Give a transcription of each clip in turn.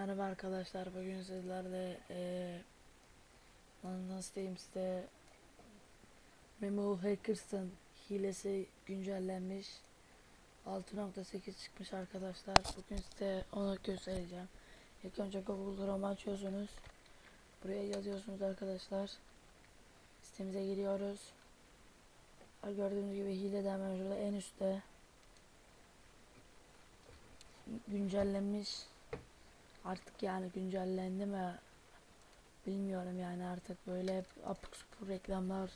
Merhaba arkadaşlar bugün sizlerle eee nasıl diyeyim size Memo Hackers'ın hilesi güncellenmiş 6.8 çıkmış arkadaşlar. Bugün size onu göstereceğim. İlk önce Google Chrome açıyorsunuz buraya yazıyorsunuz arkadaşlar. Sitemize giriyoruz. Gördüğünüz gibi hile de hemen şurada en üstte güncellenmiş artık yani güncellendi mi? Bilmiyorum yani artık böyle hep apık supur reklamlar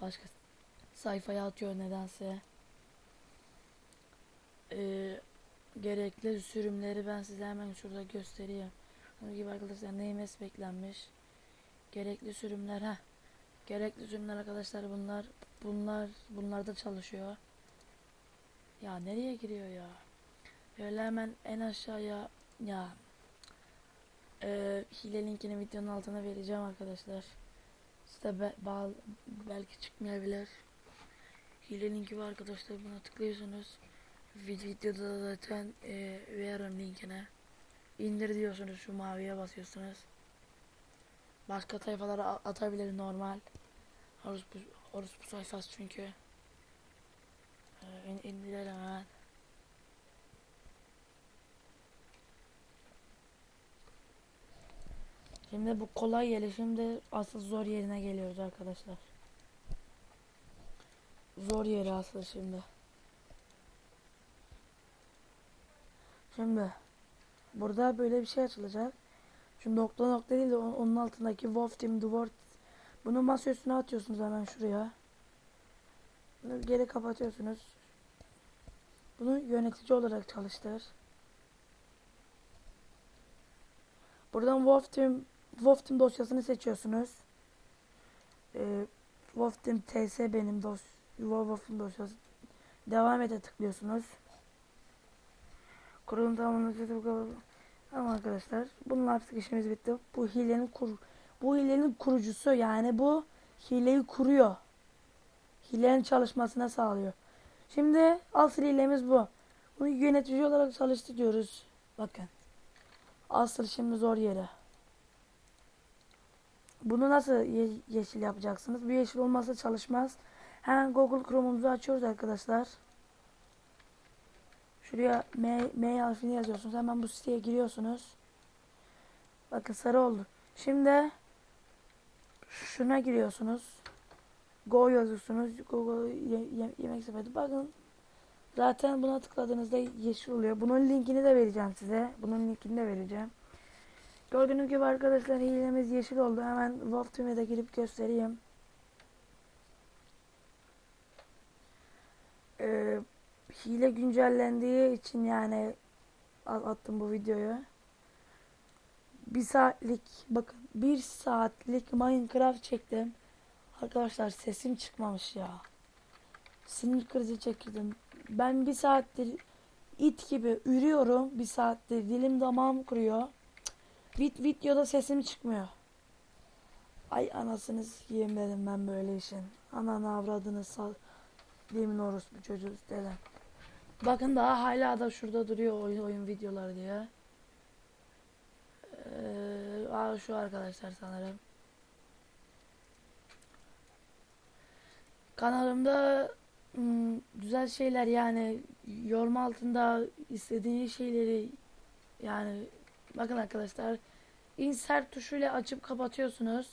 başka sayfaya atıyor nedense. Ee, gerekli sürümleri ben size hemen şurada göstereyim. Bunun gibi arkadaşlar neymes beklenmiş. Gerekli sürümler ha gerekli sürümler arkadaşlar bunlar bunlar bunlarda çalışıyor. Ya nereye giriyor ya? Böyle hemen en aşağıya ya e, hile linkini videonun altına vereceğim arkadaşlar. Size be, bağ, belki çıkmayabilir. Hile linki var arkadaşlar buna tıklıyorsunuz. Vid- Videoda da zaten e, veririm linkine. İndir diyorsunuz şu maviye basıyorsunuz. Başka sayfalara atabilir normal. Orospu, orospu sayfası çünkü. E, in- indirelim hemen. Şimdi bu kolay yeri şimdi asıl zor yerine geliyoruz arkadaşlar. Zor yeri asıl şimdi. Şimdi burada böyle bir şey açılacak. Şu nokta nokta değil de onun altındaki Wolf Team Dwarf bunu masa üstüne atıyorsunuz hemen şuraya. Bunu geri kapatıyorsunuz. Bunu yönetici olarak çalıştır. Buradan Wolf Team Wolf Team dosyasını seçiyorsunuz. Ee, Wolf Team TS benim dos Wolf Team dosyası. Devam ete tıklıyorsunuz. Kurulum tamamlanacak. Tamam arkadaşlar. Bunun artık işimiz bitti. Bu hilenin kur bu hilenin kurucusu yani bu hileyi kuruyor. Hilenin çalışmasına sağlıyor. Şimdi asıl hilemiz bu. Bunu yönetici olarak çalıştı diyoruz. Bakın. Asıl şimdi zor yere. Bunu nasıl ye- yeşil yapacaksınız? Bu yeşil olmazsa çalışmaz. Hemen Google Chrome'umuzu açıyoruz arkadaşlar. Şuraya M, M harfini yazıyorsunuz. Hemen bu siteye giriyorsunuz. Bakın sarı oldu. Şimdi şuna giriyorsunuz. Go yazıyorsunuz. Google ye- ye- yemek sepeti. Bakın zaten buna tıkladığınızda yeşil oluyor. Bunun linkini de vereceğim size. Bunun linkini de vereceğim. Gördüğünüz gibi arkadaşlar hilemiz yeşil oldu. Hemen Wolf Team'e de girip göstereyim. Ee, hile güncellendiği için yani at- attım bu videoyu. Bir saatlik bakın bir saatlik Minecraft çektim. Arkadaşlar sesim çıkmamış ya. Sinir krizi çekirdim. Ben bir saattir it gibi ürüyorum. Bir saattir dilim damağım kuruyor. Vid videoda sesim çıkmıyor. Ay anasını sikeyim dedim ben böyle işin. Ananı avradını sal. Demin orospu çocuğu dedim. Bakın daha hala da şurada duruyor oyun oyun videoları diye. Ee, şu arkadaşlar sanırım. Kanalımda hmm, güzel şeyler yani yorum altında istediğiniz şeyleri yani bakın arkadaşlar insert tuşuyla açıp kapatıyorsunuz.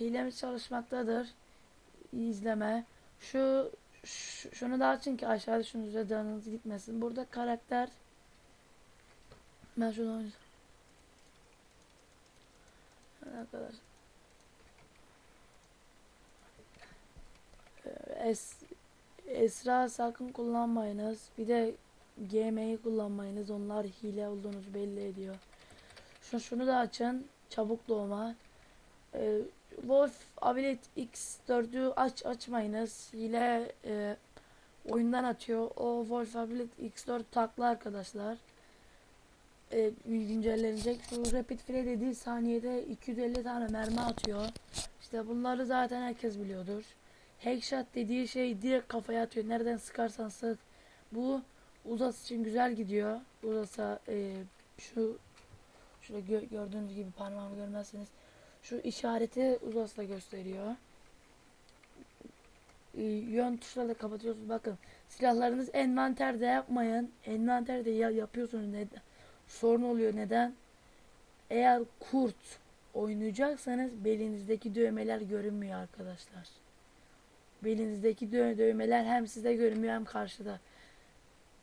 Hilemiz çalışmaktadır. İzleme. Şu, şu şunu da açın ki aşağıda şunun üzerine gitmesin. Burada karakter ben şunu oynayacağım. Arkadaşlar. Ee, Es, Esra sakın kullanmayınız. Bir de GM'yi kullanmayınız. Onlar hile olduğunuzu belli ediyor. Şu, şunu da açın. Çabuk doğma. Ee, Wolf Ability X4'ü aç açmayınız. Hile e, oyundan atıyor. O Wolf Ability X4 taklı arkadaşlar. E, güncellenecek. Şu Rapid Fire dediği saniyede 250 tane mermi atıyor. İşte bunları zaten herkes biliyordur. Headshot dediği şey direkt kafaya atıyor. Nereden sıkarsan sık. Bu uzas için güzel gidiyor. Uzasa e, şu Şurada gö- gördüğünüz gibi parmağımı görmezseniz şu işareti uzasla gösteriyor. Ee, yön tuşlarla kapatıyorsunuz. Bakın silahlarınız envanterde yapmayın. Envanterde ya yapıyorsunuz neden? Sorun oluyor neden? Eğer kurt oynayacaksanız belinizdeki dövmeler görünmüyor arkadaşlar. Belinizdeki dö- dövmeler hem size görünmüyor hem karşıda.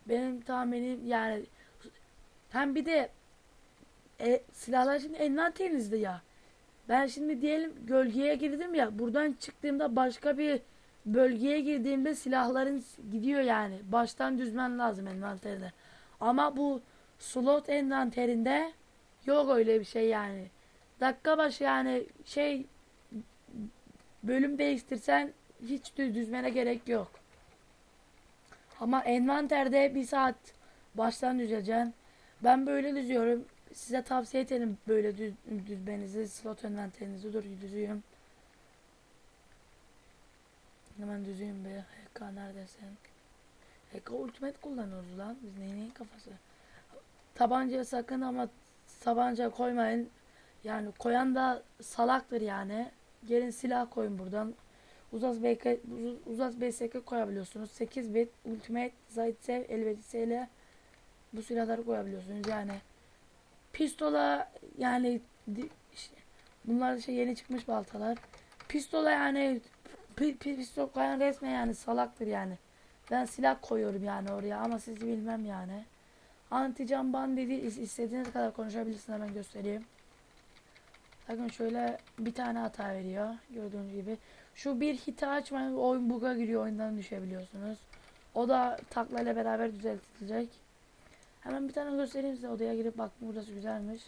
Benim tahminim yani hem bir de e, silahlar şimdi envanterinizde ya. Ben şimdi diyelim gölgeye girdim ya. Buradan çıktığımda başka bir bölgeye girdiğimde silahların gidiyor yani. Baştan düzmen lazım envanterde. Ama bu slot envanterinde yok öyle bir şey yani. Dakika başı yani şey bölüm değiştirsen hiç düz düzmene gerek yok. Ama envanterde bir saat baştan düzeceksin. Ben böyle düzüyorum. Size tavsiye ederim böyle düz, düzmenizi, slot envanterinizi. Dur düzüyorum. Hemen düzüyorum be. HK neredesin? HK Ultimate kullanıyoruz lan. Biz neyin neyin kafası? Tabancaya sakın ama tabanca koymayın. Yani koyan da salaktır yani. Gelin silah koyun buradan. Uzas BK, uz- Uzas BSK koyabiliyorsunuz. 8 bit Ultimate Zaitsev Elbette ile bu silahları koyabiliyorsunuz. Yani pistola yani işte bunlar şey yeni çıkmış baltalar. Pistola yani pi, pi- pistol koyan resmen yani salaktır yani. Ben silah koyuyorum yani oraya ama sizi bilmem yani. Anti can bandidi is- istediğiniz kadar konuşabilirsiniz hemen göstereyim. Bakın şöyle bir tane hata veriyor. Gördüğünüz gibi. Şu bir hiti açmayın oyun bug'a giriyor oyundan düşebiliyorsunuz. O da taklayla beraber düzeltilecek. Hemen bir tane göstereyim size odaya girip bak burası güzelmiş.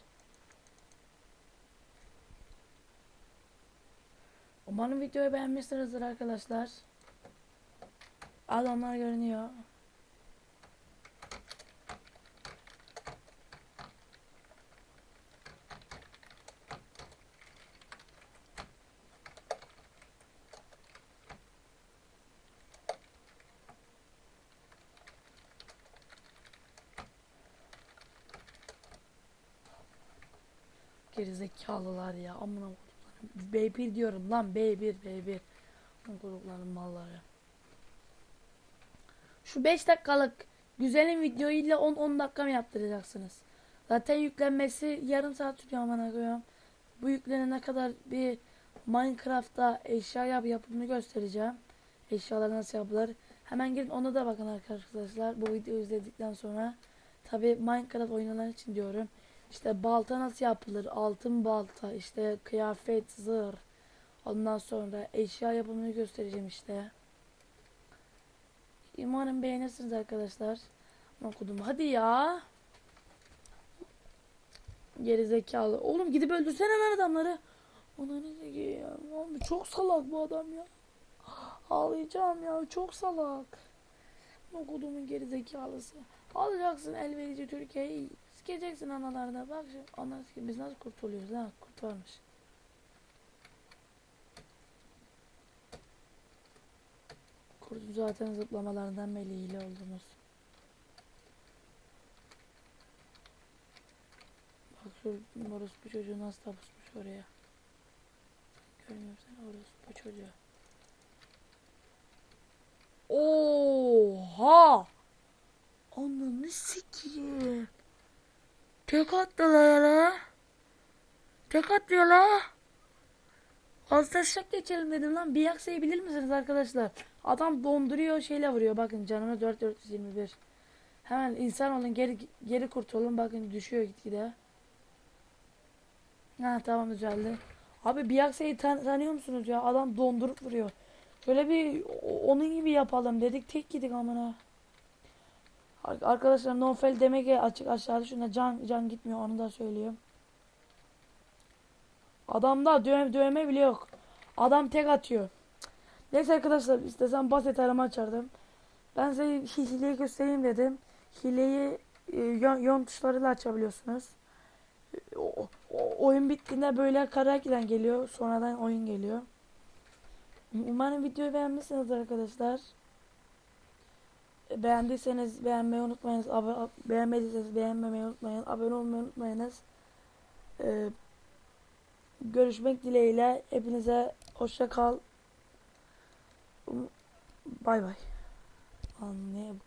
Umarım videoyu beğenmişsinizdir arkadaşlar. Adamlar görünüyor. Gerizekalılar ya. Amına koduklarım. B1 diyorum lan B1 B1. Amına koduklarım malları. Şu 5 dakikalık güzelim videoyu ile 10-10 dakika mı yaptıracaksınız? Zaten yüklenmesi yarım saat sürüyor amına koyuyorum. Bu yüklenene kadar bir Minecraft'ta eşya yap yapımını göstereceğim. Eşyalar nasıl yapılır. Hemen girin ona da bakın arkadaşlar. Bu videoyu izledikten sonra. Tabi Minecraft oynanan için diyorum. İşte balta nasıl yapılır? Altın balta, işte kıyafet, zırh. Ondan sonra eşya yapımını göstereceğim işte. Umarım beğenirsiniz arkadaşlar. Okudum. Hadi ya. Geri zekalı. Oğlum gidip öldürsene lan adamları. Ananı sikeyim. Oğlum çok salak bu adam ya. Ağlayacağım ya. Çok salak. Okudumun geri zekalısı. Alacaksın el Türkiye'yi. Sikeceksin analarına. Bak şu ana sike- biz nasıl kurtuluyoruz ha? Kurt varmış. Kurtun zaten zıplamalarından belli hile oldunuz. Bak şu orospu çocuğu nasıl tapusmuş oraya. Görmüyorum seni orospu çocuğu. Oha! Ananı sikeyim. Tek attılar la. Tek atıyor la. Az taşak geçelim dedim lan. Bir yaksayı bilir misiniz arkadaşlar? Adam donduruyor şeyle vuruyor. Bakın canına 4421. Hemen insan olun geri geri kurtulun. Bakın düşüyor gitgide. Ha tamam düzeldi. Abi bir yaksayı tan tanıyor musunuz ya? Adam dondurup vuruyor. Böyle bir onun gibi yapalım dedik. Tek gidik amına. Ar- Arkadaşlar nonfel demek ki açık aşağıda şuna can can gitmiyor onu da söylüyorum. Adamda dövme, dövme bile yok. Adam tek atıyor. Neyse arkadaşlar istesem basit arama açardım. Ben size hi- hileyi göstereyim dedim. Hileyi e, yön, yön tuşlarıyla açabiliyorsunuz. O, o- oyun bittiğinde böyle karakter geliyor. Sonradan oyun geliyor. Umarım videoyu beğenmişsinizdir arkadaşlar. Beğendiyseniz beğenmeyi unutmayınız. Abo- beğenmediyseniz beğenmemeyi unutmayın. Abone olmayı unutmayınız. Ee, görüşmek dileğiyle hepinize hoşça kal. Bay bay. Niye bu